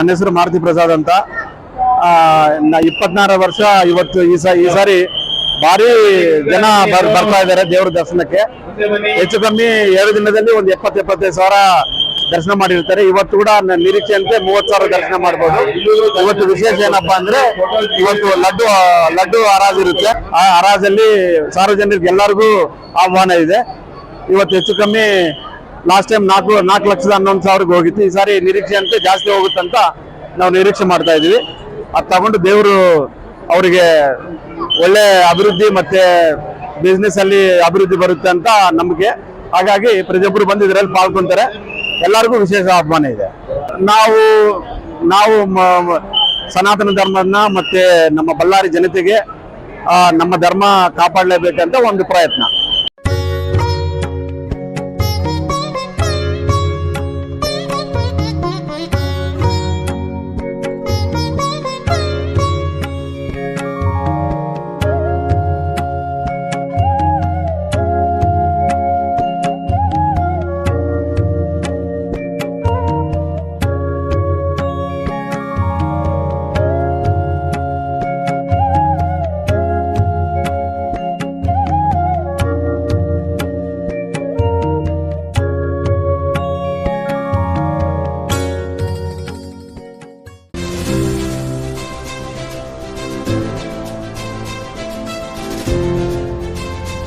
ನನ್ನ ಹೆಸರು ಮಾರುತಿ ಪ್ರಸಾದ್ ಅಂತ. ಇಪ್ಪತ್ನಾರು ವರ್ಷ ಇವತ್ತು ಈ ಈ ಸಾರಿ ಭಾರಿ ಜನ ಬರ್- ಬರ್ತಾ ಇದ್ದಾರೆ ದೇವರ ದರ್ಶನಕ್ಕೆ. ಹೆಚ್ಚು ಕಮ್ಮಿ ಎರಡು ದಿನದಲ್ಲಿ ಒಂದು ಎಪ್ಪತ್ತು, ಎಪ್ಪತ್ತೈದು ಸಾವಿರ ದರ್ಶನ ಮಾಡಿರ್ತಾರೆ. ಇವತ್ತು ಕೂಡ ನಿರೀಕ್ಷೆಯಂತೆ ಮೂವತ್ತು ಸಾವಿರ ದರ್ಶನ ಮಾಡ್ಬೋದು. ಇವತ್ತು ವಿಶೇಷ ಏನಪ್ಪಾ ಅಂದ್ರೆ ಇವತ್ತು ಲಡ್ಡು ಲಡ್ಡು ಇರುತ್ತೆ. ಆ ಹರಾಜಲ್ಲಿ ಸಾರ್ವಜನಿಕರಿಗೆ ಎಲ್ಲರಿಗೂ ಆಹ್ವಾನ ಇದೆ. ಇವತ್ತು ಹೆಚ್ಚು ಕಮ್ಮಿ ಲಾಸ್ಟ್ ಟೈಮ್ ನಾಲ್ಕು ನಾಲ್ಕು ಲಕ್ಷದ ಹನ್ನೊಂದು ಸಾವಿರಕ್ಕೆ ಹೋಗಿತ್ತು. ಈ ಸಾರಿ ನಿರೀಕ್ಷೆ ಅಂತ ಜಾಸ್ತಿ ಹೋಗುತ್ತಂತ ನಾವು ನಿರೀಕ್ಷೆ ಮಾಡ್ತಾ ಇದೀವಿ ಅದು ತಗೊಂಡು ದೇವರು ಅವರಿಗೆ ಒಳ್ಳೆ ಅಭಿವೃದ್ಧಿ ಮತ್ತೆ ಬಿಸ್ನೆಸ್ ಅಲ್ಲಿ ಅಭಿವೃದ್ಧಿ ಬರುತ್ತೆ ಅಂತ ನಂಬಿಕೆ. ಹಾಗಾಗಿ ಪ್ರತಿಯೊಬ್ಬರು ಬಂದು ಇದರಲ್ಲಿ ಪಾಲ್ಗೊಂತಾರೆ. ಎಲ್ಲರಿಗೂ ವಿಶೇಷ ಆಹ್ವಾನ ಇದೆ. ನಾವು ನಾವು ಸನಾತನ ಧರ್ಮನ ಮತ್ತೆ ನಮ್ಮ ಬಳ್ಳಾರಿ ಜನತೆಗೆ ನಮ್ಮ ಧರ್ಮ ಕಾಪಾಡಲೇಬೇಕಂತ ಒಂದು ಪ್ರಯತ್ನ.